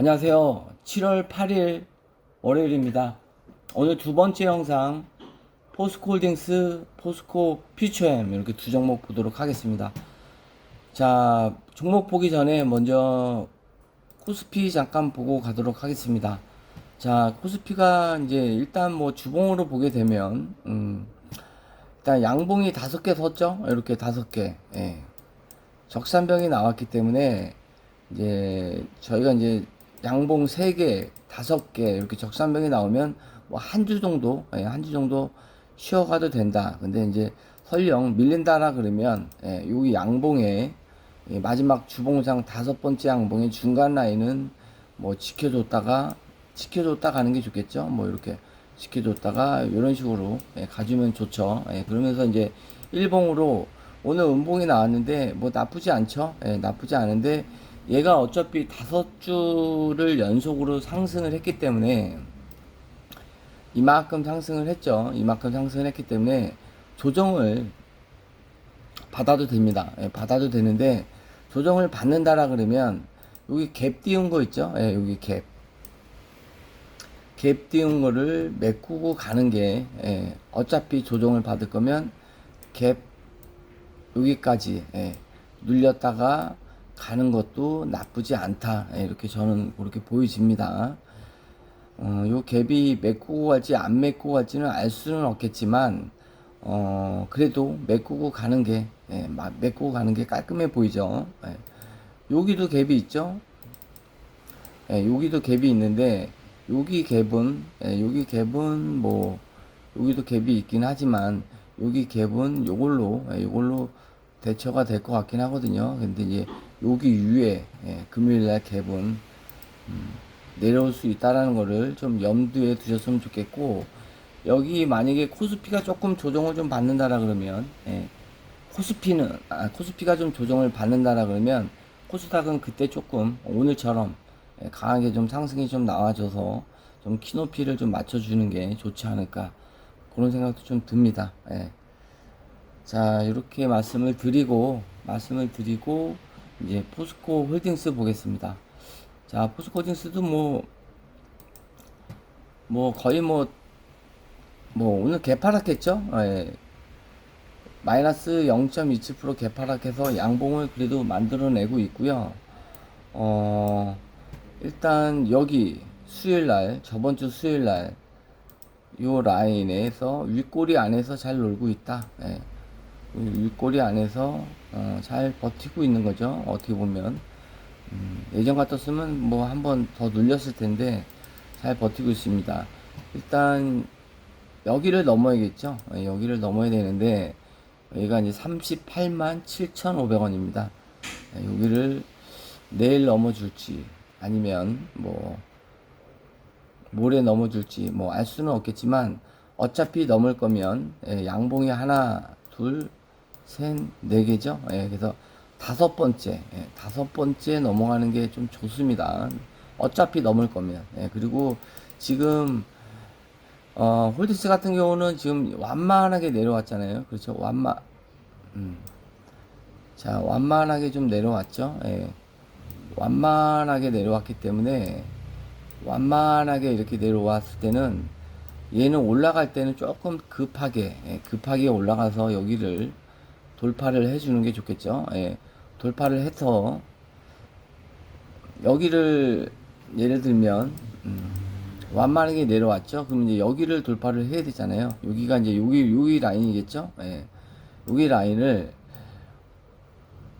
안녕하세요. 7월 8일 월요일입니다. 오늘 두 번째 영상 포스코 홀딩스, 포스코 퓨처엠 이렇게 두 종목 보도록 하겠습니다. 자, 종목 보기 전에 먼저 코스피 잠깐 보고 가도록 하겠습니다. 자, 코스피가 이제 일단 뭐 주봉으로 보게 되면 음, 일단 양봉이 다섯 개 섰죠. 이렇게 다섯 개. 예. 적산병이 나왔기 때문에 이제 저희가 이제 양봉 3개, 5개 이렇게 적산병이 나오면 뭐 한 주 정도, 예, 한주 정도 쉬어가도 된다. 근데 이제 설령 밀린다라 그러면 예, 여기 양봉에 예, 마지막 주봉상 다섯 번째 양봉의 중간 라인은 뭐 지켜줬다가 지켜줬다 가는 게 좋겠죠. 뭐 이렇게 지켜줬다가 이런 식으로 예, 가주면 좋죠. 예, 그러면서 이제 일봉으로 오늘 음봉이 나왔는데 뭐 나쁘지 않죠. 예, 나쁘지 않은데 얘가 어차피 다섯 주를 연속으로 상승을 했기 때문에 이만큼 상승을 했죠. 이만큼 상승을 했기 때문에 조정을 받아도 됩니다. 예, 받아도 되는데 조정을 받는다라 그러면 여기 갭 띄운 거 있죠? 예, 여기 갭. 갭 띄운 거를 메꾸고 가는 게 예, 어차피 조정을 받을 거면 갭 여기까지 예, 눌렸다가 가는 것도 나쁘지 않다. 예, 이렇게 저는 그렇게 보여집니다. 어, 요 갭이 메꾸고 갈지 안 메꾸고 갈지는 알 수는 없겠지만, 어, 그래도 메꾸고 가는 게, 예, 마- 메꾸고 가는 게 깔끔해 보이죠. 예. 여기도 갭이 있죠. 예, 여기도 갭이 있는데, 여기 갭은, 예, 여기 갭은 뭐, 여기도 갭이 있긴 하지만, 여기 갭은 요걸로, 예, 요걸로 대처가 될 것 같긴 하거든요. 근데 이제 여기 위에, 예, 금요일 날 갭은, 음, 내려올 수 있다라는 거를 좀 염두에 두셨으면 좋겠고, 여기 만약에 코스피가 조금 조정을 좀 받는다라 그러면, 예, 코스피는, 아, 코스피가 좀 조정을 받는다라 그러면, 코스닥은 그때 조금 오늘처럼 예, 강하게 좀 상승이 좀 나와줘서 좀 키높이를 좀 맞춰주는 게 좋지 않을까. 그런 생각도 좀 듭니다. 예. 자, 이렇게 말씀을 드리고, 말씀을 드리고, 이제 포스코 홀딩스 보겠습니다. 자, 포스코 홀딩스도 뭐, 뭐, 거의 뭐, 뭐, 오늘 개파락했죠? 예. 마이너스 0.27% 개파락해서 양봉을 그래도 만들어내고 있고요. 어, 일단 여기 수요일 날, 저번 주 수요일 날, 요 라인에서 윗꼬리 안에서 잘 놀고 있다. 예. 윗꼬리 안에서 어, 잘 버티고 있는 거죠. 어떻게 보면 음, 예전 같았으면 뭐 한 번 더 눌렸을 텐데 잘 버티고 있습니다. 일단 여기를 넘어야겠죠. 예, 여기를 넘어야 되는데 여기가 이제 38만 7,500원입니다. 예, 여기를 내일 넘어줄지 아니면 뭐 모레 넘어줄지 뭐 알 수는 없겠지만 어차피 넘을 거면 예, 양봉이 하나 둘 셋 네 개죠. 예, 그래서 다섯 번째 예, 다섯 번째 넘어가는 게 좀 좋습니다. 어차피 넘을 거면 예, 그리고 지금 어, 홀디스 같은 경우는 지금 완만하게 내려왔잖아요. 그렇죠. 완만 음. 자 완만하게 좀 내려왔죠. 예. 완만하게 내려왔기 때문에 완만하게 이렇게 내려왔을 때는 얘는 올라갈 때는 조금 급하게 예, 급하게 올라가서 여기를 돌파를 해주는 게 좋겠죠. 예, 돌파를 해서 여기를 예를 들면 음, 완만하게 내려왔죠. 그럼 이제 여기를 돌파를 해야 되잖아요. 여기가 이제 여기 여기 라인이겠죠. 예, 여기 라인을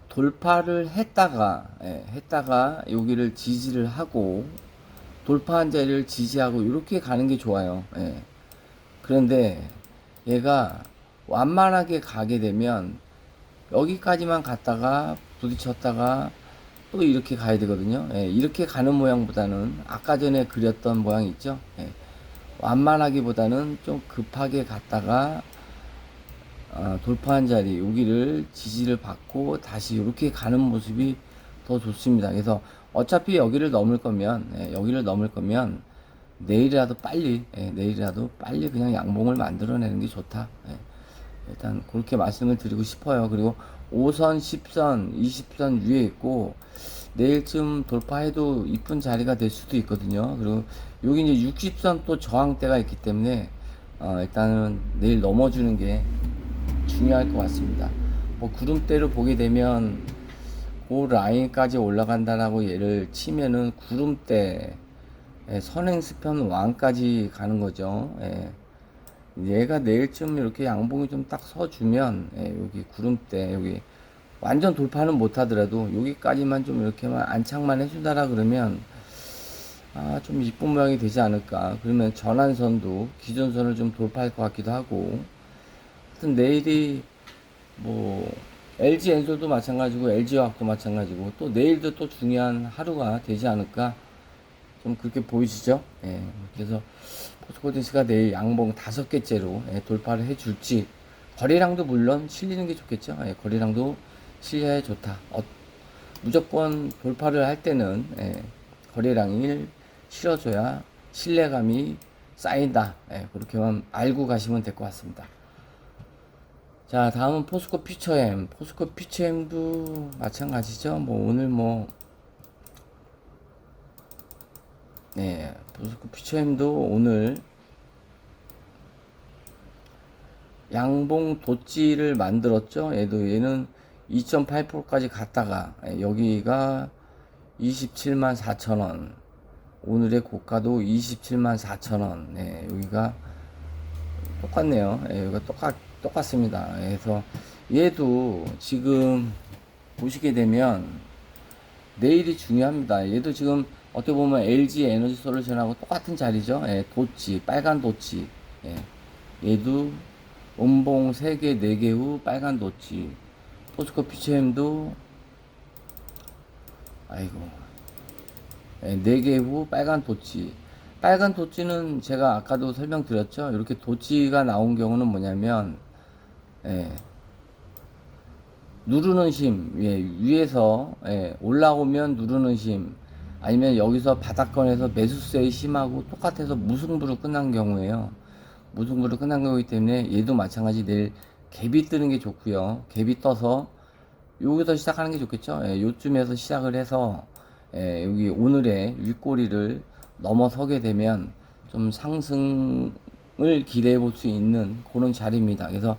돌파를 했다가 예, 했다가 여기를 지지를 하고 돌파한 자리를 지지하고 이렇게 가는 게 좋아요. 예. 그런데 얘가 완만하게 가게 되면 여기까지만 갔다가 부딪혔다가 또 이렇게 가야 되거든요. 예, 이렇게 가는 모양보다는 아까 전에 그렸던 모양 있죠. 예, 완만하기보다는 좀 급하게 갔다가 어, 돌파한 자리 여기를 지지를 받고 다시 이렇게 가는 모습이 더 좋습니다. 그래서 어차피 여기를 넘을 거면 예, 여기를 넘을 거면 내일이라도 빨리 예, 내일이라도 빨리 그냥 양봉을 만들어내는 게 좋다. 예, 일단 그렇게 말씀을 드리고 싶어요. 그리고 5선, 10선, 20선 위에 있고 내일쯤 돌파해도 이쁜 자리가 될 수도 있거든요. 그리고 여기 이제 60선 또 저항대가 있기 때문에 어, 일단은 내일 넘어주는 게 중요할 것 같습니다. 뭐 구름대를 보게 되면 그 라인까지 올라간다라고 예를 치면은 구름대 예, 선행스편 왕까지 가는 거죠. 예. 얘가 내일쯤 이렇게 양봉이 좀 딱 서주면 예, 여기 구름대 여기 완전 돌파는 못하더라도 여기까지만 좀 이렇게만 안착만 해준다라 그러면 아 좀 이쁜 모양이 되지 않을까. 그러면 전환선도 기존선을 좀 돌파할 것 같기도 하고. 하여튼 내일이 뭐 LG 엔솔도 마찬가지고 LG 화학도 마찬가지고 또 내일도 또 중요한 하루가 되지 않을까 좀 그렇게 보이시죠? 예. 그래서 포스코딩스가 내일 양봉 다섯 개째로 예, 돌파를 해줄지 거래량도 물론 실리는 게 좋겠죠. 예, 거래량도 실려야 좋다. 어, 무조건 돌파를 할 때는 예, 거래량을 실어줘야 신뢰감이 쌓인다. 예, 그렇게만 알고 가시면 될 것 같습니다. 자, 다음은 포스코 퓨처엠. 포스코 퓨처엠도 마찬가지죠. 뭐 오늘 뭐 네, 포스코 퓨처엠도 오늘 양봉 도찌를 만들었죠. 얘도 얘는 2.8%까지 갔다가 예, 여기가 27만 4천 원. 오늘의 고가도 27만 4천 원. 네, 여기가 똑같네요. 예, 여기가 똑같 똑같습니다. 그래서 얘도 지금 보시게 되면 내일이 중요합니다. 얘도 지금 어떻게 보면 LG 에너지 솔루션하고 똑같은 자리죠. 예, 도치, 빨간 도치. 예, 얘도 음봉 3개, 4개 후 빨간 도치. 포스코 피처엠도 아이고 예, 4개 후 빨간 도치. 빨간 도치는 제가 아까도 설명드렸죠. 이렇게 도치가 나온 경우는 뭐냐면 예, 누르는 힘, 예, 위에서 예, 올라오면 누르는 힘, 아니면 여기서 바닥권에서 매수세의 힘하고 똑같아서 무승부로 끝난 경우에요. 무승부로 끝난 거기 때문에 얘도 마찬가지 내일 갭이 뜨는 게 좋고요. 갭이 떠서 여기서 시작하는 게 좋겠죠. 예, 요쯤에서 시작을 해서 예, 여기 오늘의 윗꼬리를 넘어서게 되면 좀 상승을 기대해 볼 수 있는 그런 자리입니다. 그래서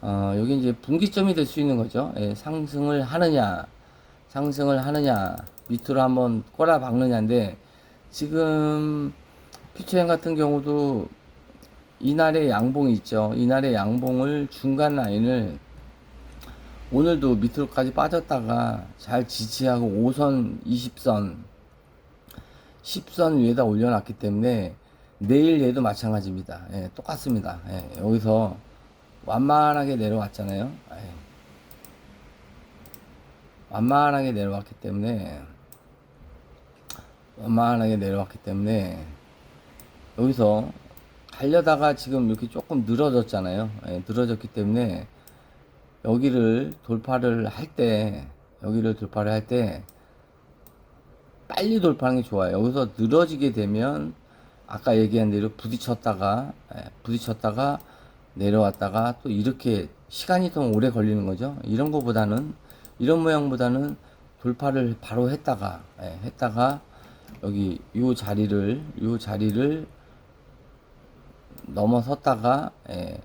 어, 여기 이제 분기점이 될 수 있는 거죠. 예, 상승을 하느냐, 상승을 하느냐, 밑으로 한번 꼬라 박느냐인데, 지금 퓨처엔 같은 경우도 이날의 양봉이 있죠. 이날의 양봉을 중간 라인을 오늘도 밑으로까지 빠졌다가 잘 지지하고 5선, 20선, 10선 위에다 올려놨기 때문에 내일 얘도 마찬가지입니다. 예, 똑같습니다. 예, 여기서 완만하게 내려왔잖아요. 에이. 완만하게 내려왔기 때문에 완만하게 내려왔기 때문에 여기서 가려다가 지금 이렇게 조금 늘어졌잖아요. 예, 늘어졌기 때문에 여기를 돌파를 할 때 여기를 돌파를 할 때 빨리 돌파하는 게 좋아요. 여기서 늘어지게 되면 아까 얘기한 대로 부딪혔다가 예, 부딪혔다가 내려왔다가 또 이렇게 시간이 좀 오래 걸리는 거죠. 이런 거보다는 이런 모양보다는 돌파를 바로 했다가 예, 했다가 여기 요 자리를 요 자리를 넘어섰다가 예,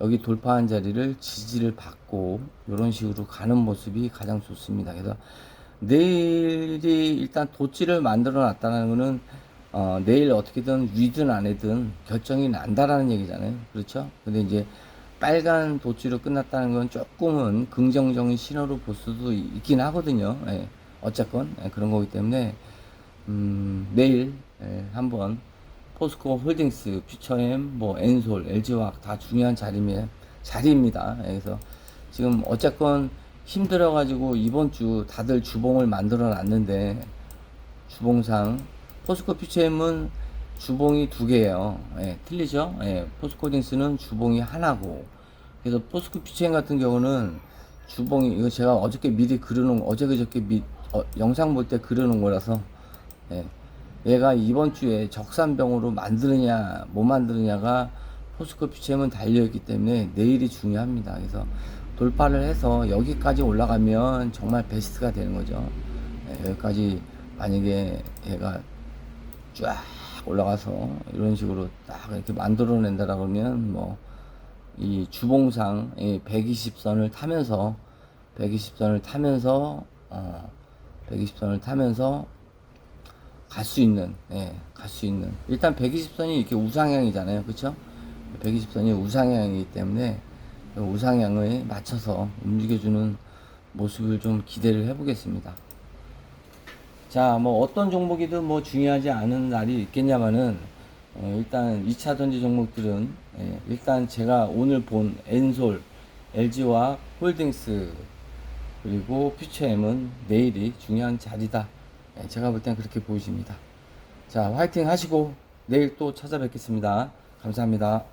여기 돌파한 자리를 지지를 받고 이런 식으로 가는 모습이 가장 좋습니다. 그래서 내일이 일단 도치를 만들어 놨다는 거는 어, 내일 어떻게든 위든 안에든 결정이 난다라는 얘기잖아요. 그렇죠? 근데 이제 빨간 도치로 끝났다는 건 조금은 긍정적인 신호로 볼 수도 있긴 하거든요. 예, 어쨌건 예, 그런 거기 때문에 음, 내일 예, 한번 포스코 홀딩스, 퓨처엠, 뭐 엔솔, LG화학 다 중요한 자리입니다. 자리입니다. 예, 그래서 지금 어쨌건 힘들어가지고 이번 주 다들 주봉을 만들어 놨는데 주봉상 포스코 퓨처엠은 주봉이 두 개예요. 예, 틀리죠? 예, 포스코 딩스는 주봉이 하나고 그래서 포스코 퓨처엠 같은 경우는 주봉이 이거 제가 어저께 미리 그려놓은 어제 그저께 미, 어, 영상 볼 때 그려놓은 거라서 예, 얘가 이번 주에 적산병으로 만드느냐 못 만드느냐가 포스코 퓨처엠은 달려있기 때문에 내일이 중요합니다. 그래서 돌파를 해서 여기까지 올라가면 정말 베스트가 되는 거죠. 예, 예, 여기까지 만약에 얘가 쫙 올라가서 이런 식으로 딱 이렇게 만들어낸다라 그러면 뭐 이 주봉상 120선을 타면서 120선을 타면서 어 120선을 타면서 갈 수 있는 예, 갈 수 있는. 일단 120선이 이렇게 우상향이잖아요. 그쵸? 120선이 우상향이기 때문에 그 우상향에 맞춰서 움직여주는 모습을 좀 기대를 해보겠습니다. 자, 뭐 어떤 종목이든 뭐 중요하지 않은 날이 있겠냐마는 어, 일단 2차 전지 종목들은 예, 일단 제가 오늘 본 엔솔, LG와 홀딩스 그리고 퓨처엠은 내일이 중요한 자리다. 예, 제가 볼 땐 그렇게 보이십니다. 자, 화이팅 하시고 내일 또 찾아뵙겠습니다. 감사합니다.